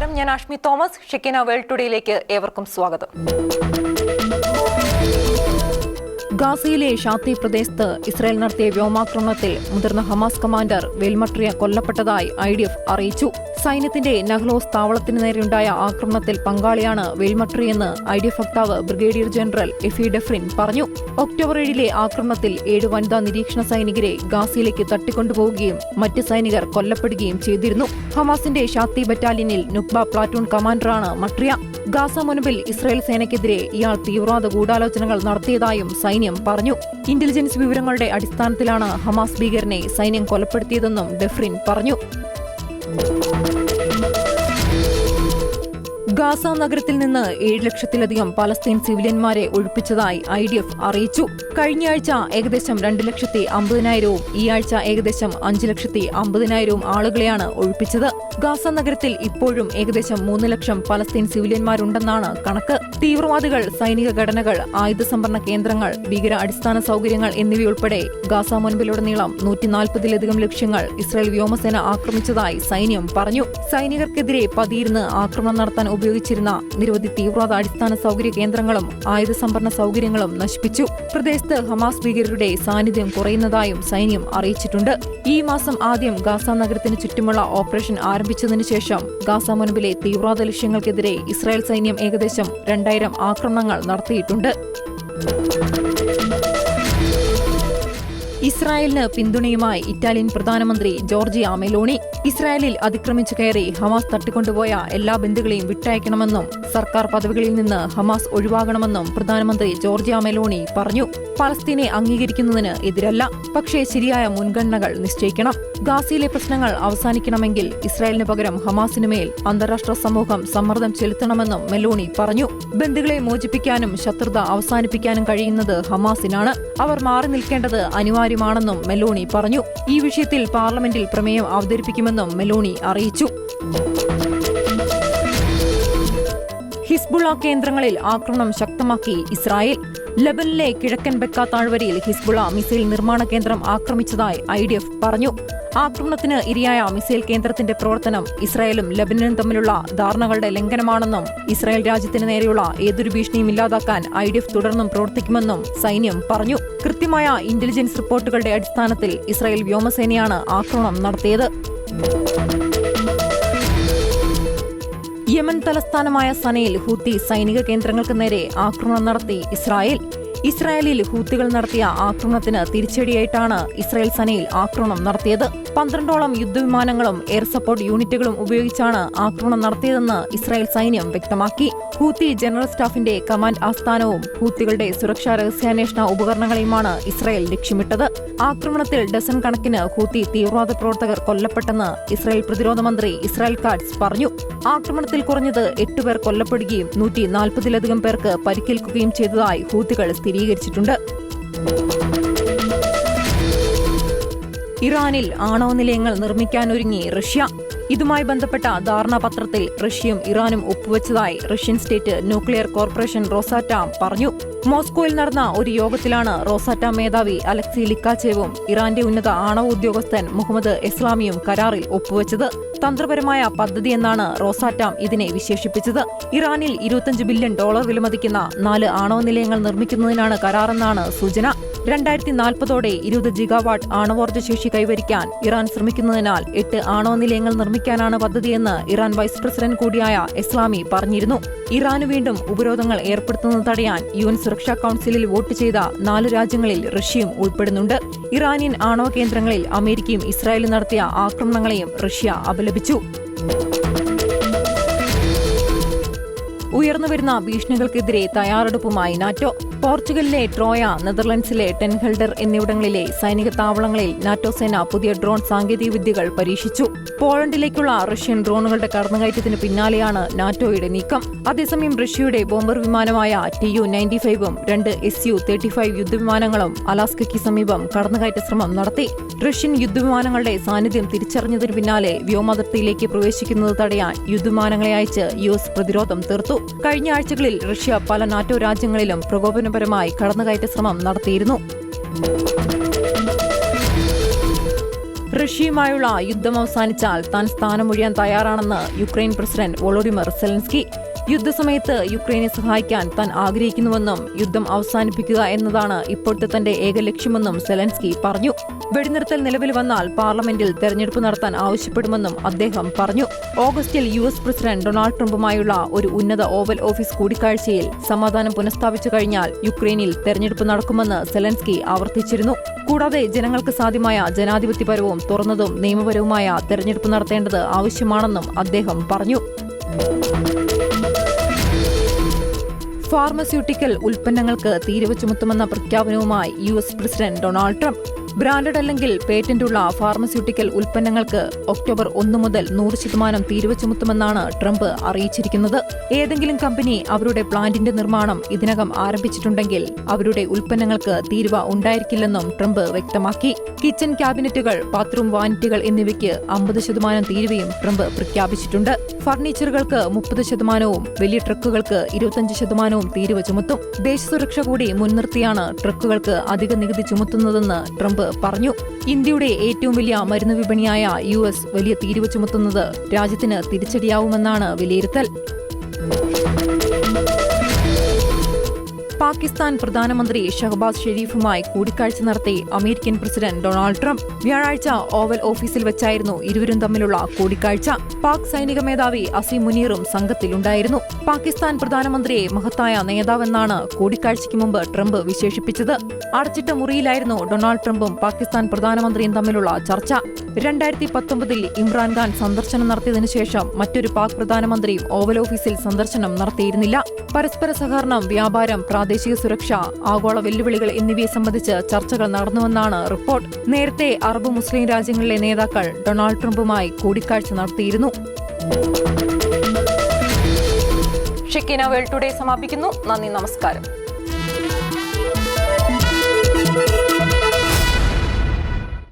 നമസ്കാരം. ഞാൻ അഷ്മി തോമസ്. ഷിക്കിന വേൾഡ് ടുഡേയിലേക്ക് ഏവർക്കും സ്വാഗതം. ഗാസയിലെ ഷാത്തി പ്രദേശത്ത് ഇസ്രായേൽ നടത്തിയ വ്യോമാക്രമണത്തിൽ മുതിർന്ന ഹമാസ് കമാൻഡർ വെൽമട്രിയ കൊല്ലപ്പെട്ടതായി ഐ ഡി എഫ് അറിയിച്ചു. സൈന്യത്തിന്റെ നഹ്ലോസ് താവളത്തിന് നേരെയുണ്ടായ ആക്രമണത്തിൽ പങ്കാളിയാണ് വെൽമട്രിയെന്ന് ഐ ഡി എഫ് വക്താവ് ബ്രിഗേഡിയർ ജനറൽ എഫി ഡെഫ്രിൻ പറഞ്ഞു. ഒക്ടോബർ ഏഴിലെ ആക്രമണത്തിൽ ഏഴ് വനിതാ നിരീക്ഷണ സൈനികരെ ഗാസിയിലേക്ക് തട്ടിക്കൊണ്ടുപോവുകയും മറ്റ് സൈനികർ കൊല്ലപ്പെടുകയും ചെയ്തിരുന്നു. ഹമാസിന്റെ ഷാത്തി ബറ്റാലിയനിൽ നുക്ബ പ്ലാറ്റൂൺ കമാൻഡറാണ് മട്രിയ. ഗാസ മുൻപിൽ ഇസ്രായേൽ സേനയ്ക്കെതിരെ ഇയാൾ തീവ്രവാദ ഗൂഢാലോചനകൾ നടത്തിയതായും സൈന്യം പറഞ്ഞു. ഇന്റലിജൻസ് വിവരങ്ങളുടെ അടിസ്ഥാനത്തിലാണ് ഹമാസ് ഭീകരനെ സൈന്യം കൊലപ്പെടുത്തിയതെന്നും ഡെഫ്രിൻ പറഞ്ഞു. Thank you. ഗാസ നഗരത്തിൽ നിന്ന് ഏഴ് ലക്ഷത്തിലധികം പലസ്തീൻ സിവിലിയന്മാരെ ഒഴിപ്പിച്ചതായി ഐ ഡി എഫ് അറിയിച്ചു. കഴിഞ്ഞയാഴ്ച ഏകദേശം രണ്ട് ലക്ഷത്തി അമ്പതിനായിരവും ഈ ആഴ്ച ഏകദേശം അഞ്ച് ലക്ഷത്തി അമ്പതിനായിരവും ആളുകളെയാണ് ഒഴിപ്പിച്ചത്. ഗാസ നഗരത്തിൽ ഇപ്പോഴും ഏകദേശം മൂന്ന് ലക്ഷം പലസ്തീൻ സിവിലിയന്മാരുണ്ടെന്നാണ് കണക്ക്. തീവ്രവാദികൾ സൈനിക ഘടനകൾ ആയുധ സംഭരണ കേന്ദ്രങ്ങൾ ഭീകര അടിസ്ഥാന സൗകര്യങ്ങൾ എന്നിവയുൾപ്പെടെ ഗാസ മുൻപിലുടനീളം നൂറ്റിനാൽപ്പതിലധികം ലക്ഷ്യങ്ങൾ ഇസ്രായേൽ വ്യോമസേന ആക്രമിച്ചതായി സൈന്യം പറഞ്ഞു. സൈനികർക്കെതിരെ പതിയിരുന്ന് ആക്രമണം നടത്താൻ ഉപയോഗിച്ചിരുന്ന നിരവധി തീവ്രവാദ അടിസ്ഥാന സൗകര്യ കേന്ദ്രങ്ങളും ആയുധ സംഭരണ സൗകര്യങ്ങളും നശിപ്പിച്ചു. പ്രദേശത്ത് ഹമാസ് ഭീകരരുടെ സാന്നിധ്യം കുറയുന്നതായും സൈന്യം അറിയിച്ചിട്ടുണ്ട്. ഈ മാസം ആദ്യം ഗാസ നഗരത്തിന് ചുറ്റുമുള്ള ഓപ്പറേഷൻ ആരംഭിച്ചതിനു ശേഷം ഗാസ മുൻപിലെ തീവ്രവാദ ലക്ഷ്യങ്ങൾക്കെതിരെ ഇസ്രായേൽ സൈന്യം ഏകദേശം രണ്ടായിരം ആക്രമണങ്ങൾ നടത്തിയിട്ടുണ്ട്. ഇസ്രായേലിന് പിന്തുണയുമായി ഇറ്റാലിയൻ പ്രധാനമന്ത്രി ജോർജി മെലോണി ഇസ്രായേലിൽ അതിക്രമിച്ചു കയറി ഹമാസ് തട്ടിക്കൊണ്ടുപോയ എല്ലാ ബന്ധുക്കളെയും വിട്ടയക്കണമെന്നും സർക്കാർ പദവികളിൽ നിന്ന് ഹമാസ് ഒഴിവാകണമെന്നും പ്രധാനമന്ത്രി ജോർജി മെലോണി പറഞ്ഞു. പലസ്തീനെ അംഗീകരിക്കുന്നതിന് എതിരല്ല പക്ഷേ ശരിയായ മുൻഗണനകൾ നിശ്ചയിക്കണം. ഗാസയിലെ പ്രശ്നങ്ങൾ അവസാനിക്കണമെങ്കിൽ ഇസ്രായേലിന് പകരം ഹമാസിനുമേൽ അന്താരാഷ്ട്ര സമൂഹം സമ്മർദ്ദം ചെലുത്തണമെന്നും മെലോണി പറഞ്ഞു. ബന്ധുക്കളെ മോചിപ്പിക്കാനും ശത്രുത അവസാനിപ്പിക്കാനും കഴിയുന്നത് ഹമാസിനാണ്. അവർ മാറി നിൽക്കേണ്ടത് അനിവാര്യമാണെന്നും മെലോണി പറഞ്ഞു. ഈ വിഷയത്തിൽ പാർലമെന്റിൽ പ്രമേയം അവതരിപ്പിക്കുമെന്നും മെലോണി അറിയിച്ചു. ഹിസ്ബുള്ള കേന്ദ്രങ്ങളിൽ ആക്രമണം ശക്തമാക്കി ഇസ്രായേൽ. ലബനിലെ കിഴക്കൻ ബെക്ക താഴ്വരയിൽ ഹിസ്ബുള മിസൈൽ നിർമ്മാണ കേന്ദ്രം ആക്രമിച്ചതായി ഐ ഡി എഫ് പറഞ്ഞു. ആക്രമണത്തിന് ഇരയായ മിസൈൽ കേന്ദ്രത്തിന്റെ പ്രവർത്തനം ഇസ്രായേലും ലബനനും തമ്മിലുള്ള ധാരണകളുടെ ലംഘനമാണെന്നും ഇസ്രായേൽ രാജ്യത്തിന് നേരെയുള്ള ഏതൊരു ഭീഷണിയും ഇല്ലാതാക്കാൻ ഐ ഡി എഫ് തുടർന്നും പ്രവർത്തിക്കുമെന്നും സൈന്യം പറഞ്ഞു. കൃത്യമായ ഇന്റലിജൻസ് റിപ്പോർട്ടുകളുടെ അടിസ്ഥാനത്തിൽ ഇസ്രായേൽ വ്യോമസേനയാണ് ആക്രമണം നടത്തിയത്. തലസ്ഥാനമായ സനയിൽ ഹൂത്തി സൈനിക കേന്ദ്രങ്ങൾക്ക് നേരെ ആക്രമണം നടത്തി ഇസ്രായേൽ. ഇസ്രായേലിൽ ഹൂത്തികൾ നടത്തിയ ആക്രമണത്തിന് തിരിച്ചടിയായിട്ടാണ് ഇസ്രായേൽ സനയിൽ ആക്രമണം നടത്തിയത്. പന്ത്രണ്ടോളം യുദ്ധവിമാനങ്ങളും എയർ സപ്പോർട്ട് യൂണിറ്റുകളും ഉപയോഗിച്ചാണ് ആക്രമണം നടത്തിയതെന്ന് ഇസ്രായേൽ സൈന്യം വ്യക്തമാക്കി. ഹൂത്തി ജനറൽ സ്റ്റാഫിന്റെ കമാൻഡ് ആസ്ഥാനവും ഹൂത്തികളുടെ സുരക്ഷാ രഹസ്യാന്വേഷണ ഉപകരണങ്ങളെയുമാണ് ഇസ്രായേൽ ലക്ഷ്യമിട്ടത്. ആക്രമണത്തിൽ ഡസൻ കണക്കിന് ഹൂത്തി തീവ്രവാദ പ്രവർത്തകർ കൊല്ലപ്പെട്ടെന്ന് ഇസ്രായേൽ പ്രതിരോധ മന്ത്രി ഇസ്രായേൽ കാഡ്സ് പറഞ്ഞു. ആക്രമണത്തിൽ കുറഞ്ഞത് എട്ടുപേർ കൊല്ലപ്പെടുകയും നൂറ്റി നാൽപ്പതിലധികം പേർക്ക് പരിക്കേൽക്കുകയും ചെയ്തതായി ഹൂത്തികൾ സ്ഥിരീകരിച്ചിട്ടുണ്ട്. ഇറാനിൽ ആണവ നിലയങ്ങൾ നിർമ്മിക്കാനൊരുങ്ങി റഷ്യ. ഇതുമായി ബന്ധപ്പെട്ട ധാരണാപത്രത്തിൽ റഷ്യയും ഇറാനും ഒപ്പുവെച്ചതായി Russian state nuclear corporation Rosatom പറഞ്ഞു. മോസ്കോയിൽ നടന്ന ഒരു യോഗത്തിലാണ് റോസാറ്റാം മേധാവി അലക്സി ലിക്കാച്ചേവും ഇറാന്റെ ഉന്നത ആണവ ഉദ്യോഗസ്ഥൻ മുഹമ്മദ് ഇസ്ലാമിയും കരാറിൽ ഒപ്പുവെച്ചത്. തന്ത്രപരമായ പദ്ധതിയെന്നാണ് റോസാറ്റാം ഇതിനെ വിശേഷിപ്പിച്ചത്. ഇറാനിൽ ഇരുപത്തിയഞ്ച് ബില്യൺ ഡോളർ വിലമതിക്കുന്ന നാല് ആണവ നിലയങ്ങൾ നിർമ്മിക്കുന്നതിനാണ് കരാറെന്നാണ് സൂചന. രണ്ടായിരത്തി നാൽപ്പതോടെ ഇരുപത് ജിഗാവാട്ട് ആണവോർജ ശേഷി കൈവരിക്കാൻ ഇറാൻ ശ്രമിക്കുന്നതിനാൽ എട്ട് ആണവ നിലയങ്ങൾ നിർമ്മിക്കാനാണ് പദ്ധതിയെന്ന് ഇറാൻ വൈസ് പ്രസിഡന്റ് കൂടിയായ ഇസ്ലാമി പറഞ്ഞിരുന്നു. ഇറാന് വീണ്ടും ഉപരോധങ്ങൾ ഏർപ്പെടുത്തുന്നത് തടയാൻ യു എൻ സുരക്ഷാ കൌൺസിലിൽ വോട്ട് ചെയ്ത നാല് രാജ്യങ്ങളിൽ റഷ്യയും ഉൾപ്പെടുന്നുണ്ട്. ഇറാനിയൻ ആണവ കേന്ദ്രങ്ങളിൽ അമേരിക്കയും ഇസ്രായേലും നടത്തിയ ആക്രമണങ്ങളെയും റഷ്യ അപലപിച്ചു. ഉയർന്നുവരുന്ന ഭീഷണികൾക്കെതിരെ തയ്യാറെടുപ്പുമായി നാറ്റോ. പോർച്ചുഗലിലെ ട്രോയ നെതർലൻഡ്സിലെ ടെൻഹൽഡർ എന്നിവിടങ്ങളിലെ സൈനിക താവളങ്ങളിൽ നാറ്റോ സേന പുതിയ ഡ്രോൺ സാങ്കേതികവിദ്യകൾ പരീക്ഷിച്ചു. പോളണ്ടിലേക്കുള്ള റഷ്യൻ ഡ്രോണുകളുടെ കടന്നുകയറ്റത്തിന് പിന്നാലെയാണ് നാറ്റോയുടെ നീക്കം. അതേസമയം റഷ്യയുടെ ബോംബർ വിമാനമായ ടി യു നയന്റി ഫൈവും രണ്ട് എസ് യു തേർട്ടി ഫൈവ് യുദ്ധവിമാനങ്ങളും അലാസ്കയ്ക്ക് സമീപം കടന്നുകയറ്റ ശ്രമം നടത്തി. റഷ്യൻ യുദ്ധവിമാനങ്ങളുടെ സാന്നിധ്യം തിരിച്ചറിഞ്ഞതിന് പിന്നാലെ വ്യോമാതിർത്തിയിലേക്ക് പ്രവേശിക്കുന്നത് തടയാൻ യുദ്ധവിമാനങ്ങളെ അയച്ച് യു എസ് പ്രതിരോധം തീർത്തു. കഴിഞ്ഞ. ആഴ്ചകളിൽ റഷ്യ പല നാറ്റോ രാജ്യങ്ങളിലും പ്രകോപനപരമായി കടന്നുകയറ്റ ശ്രമം നടത്തിയിരുന്നു. റഷ്യയുമായുള്ള യുദ്ധം അവസാനിച്ചാൽ താൻ സ്ഥാനമൊഴിയാൻ തയ്യാറാണെന്ന് യുക്രൈൻ പ്രസിഡന്റ് വോളോഡിമർ സെലൻസ്കി യുദ്ധസമയത്ത് യുക്രൈനെ സഹായിക്കാൻ താൻ ആഗ്രഹിക്കുന്നുവെന്നും യുദ്ധം അവസാനിപ്പിക്കുക എന്നതാണ് ഇപ്പോഴത്തെ തന്റെ ഏക ലക്ഷ്യമെന്നും സെലൻസ്കി പറഞ്ഞു. വെടിനിർത്തൽ നിലവിൽ വന്നാൽ പാർലമെന്റിൽ തെരഞ്ഞെടുപ്പ് നടത്താൻ ആവശ്യപ്പെടുമെന്നും അദ്ദേഹം പറഞ്ഞു. ഓഗസ്റ്റിൽ യു എസ് പ്രസിഡന്റ് ഡൊണാൾഡ് ട്രംപുമായുള്ള ഒരു ഉന്നത ഓവൽ ഓഫീസ് കൂടിക്കാഴ്ചയിൽ സമാധാനം പുനഃസ്ഥാപിച്ചു കഴിഞ്ഞാൽ യുക്രൈനിൽ തെരഞ്ഞെടുപ്പ് നടക്കുമെന്ന് സെലൻസ്കി ആവർത്തിച്ചിരുന്നു. കൂടാതെ ജനങ്ങൾക്ക് സാധ്യമായ ജനാധിപത്യപരവും തുറന്നതും നിയമപരവുമായ തെരഞ്ഞെടുപ്പ് നടത്തേണ്ടത് ആവശ്യമാണെന്നും അദ്ദേഹം പറഞ്ഞു. ഫാർമസ്യൂട്ടിക്കൽ ഉൽപ്പന്നങ്ങൾക്ക് തീരുവ ചുമത്തുമെന്ന പ്രഖ്യാപനവുമായി U S president Donald Trump. Branded അല്ലെങ്കിൽ പേറ്റന്റുള്ള ഫാർമസ്യൂട്ടിക്കൽ ഉൽപ്പന്നങ്ങൾക്ക് ഒക്ടോബർ ഒന്ന് മുതൽ നൂറ് ശതമാനം തീരുവ ചുമത്തുമെന്നാണ് ട്രംപ് അറിയിച്ചിരിക്കുന്നത്. ഏതെങ്കിലും കമ്പനി അവരുടെ പ്ലാന്റിന്റെ നിർമ്മാണം ഇതിനകം ആരംഭിച്ചിട്ടുണ്ടെങ്കിൽ അവരുടെ ഉൽപ്പന്നങ്ങൾക്ക് തീരുവ ഉണ്ടായിരിക്കില്ലെന്നും ട്രംപ് വ്യക്തമാക്കി. കിച്ചൺ ക്യാബിനറ്റുകൾ ബാത്റൂം വാനിറ്റികൾ എന്നിവയ്ക്ക് അമ്പത് ശതമാനം തീരുവയും ട്രംപ് പ്രഖ്യാപിച്ചിട്ടുണ്ട്. ഫർണിച്ചറുകൾക്ക് മുപ്പത് ശതമാനവും വലിയ ട്രക്കുകൾക്ക് ഇരുപത്തഞ്ച് ശതമാനവും തീരുവ ചുമത്തും. ദേശസുരക്ഷ കൂടി മുൻനിർത്തിയാണ് ട്രക്കുകൾക്ക് അധിക നികുതി ചുമത്തുന്നതെന്ന് ട്രംപ് പറഞ്ഞു. ഇന്ത്യയുടെ ഏറ്റവും വലിയ മരുന്ന് വിപണിയായ യു എസ് വലിയ തീരുവ ചുമത്തുന്നത് രാജ്യത്തിന് തിരിച്ചടിയാവുമെന്നാണ് വിലയിരുത്തൽ. പാകിസ്ഥാൻ പ്രധാനമന്ത്രി ഷഹബാസ് ഷെരീഫുമായി കൂടിക്കാഴ്ച നടത്തി അമേരിക്കൻ പ്രസിഡന്റ് ഡൊണാൾഡ് ട്രംപ് വ്യാഴാഴ്ച ഓവൽ ഓഫീസിൽ വെച്ചായിരുന്നു ഇരുവരും തമ്മിലുള്ള കൂടിക്കാഴ്ച. പാക് സൈനിക മേധാവി അസീം മുനീറും സംഘത്തിലുണ്ടായിരുന്നു. പാകിസ്ഥാൻ പ്രധാനമന്ത്രിയെ മഹത്തായ നേതാവെന്നാണ് കൂടിക്കാഴ്ചയ്ക്ക് മുമ്പ് ട്രംപ് വിശേഷിപ്പിച്ചത്. അടച്ചിട്ട മുറിയിലായിരുന്നു ഡൊണാൾഡ് ട്രംപും പാകിസ്ഥാൻ പ്രധാനമന്ത്രിയും തമ്മിലുള്ള ചർച്ച. രണ്ടായിരത്തി പത്തൊമ്പതിൽ ഇമ്രാൻഖാൻ സന്ദർശനം നടത്തിയതിനു ശേഷം മറ്റൊരു പാക് പ്രധാനമന്ത്രിയും ഓവൽ ഓഫീസിൽ സന്ദർശനം നടത്തിയിരുന്നില്ല. പരസ്പര സഹകരണം വ്യാപാരം പ്രാദേശിക സുരക്ഷ ആഗോള വെല്ലുവിളികൾ എന്നിവയെ സംബന്ധിച്ച് ചർച്ചകൾ നടന്നുവെന്നാണ് റിപ്പോർട്ട്. നേരത്തെ അറബ് മുസ്ലിം രാജ്യങ്ങളിലെ നേതാക്കൾ ഡൊണാൾഡ് ട്രംപുമായി കൂടിക്കാഴ്ച നടത്തിയിരുന്നു. ഷെക്കിന വേൾഡ് ടുഡേ സമാപിക്കുന്നു. നന്ദി നമസ്കാരം.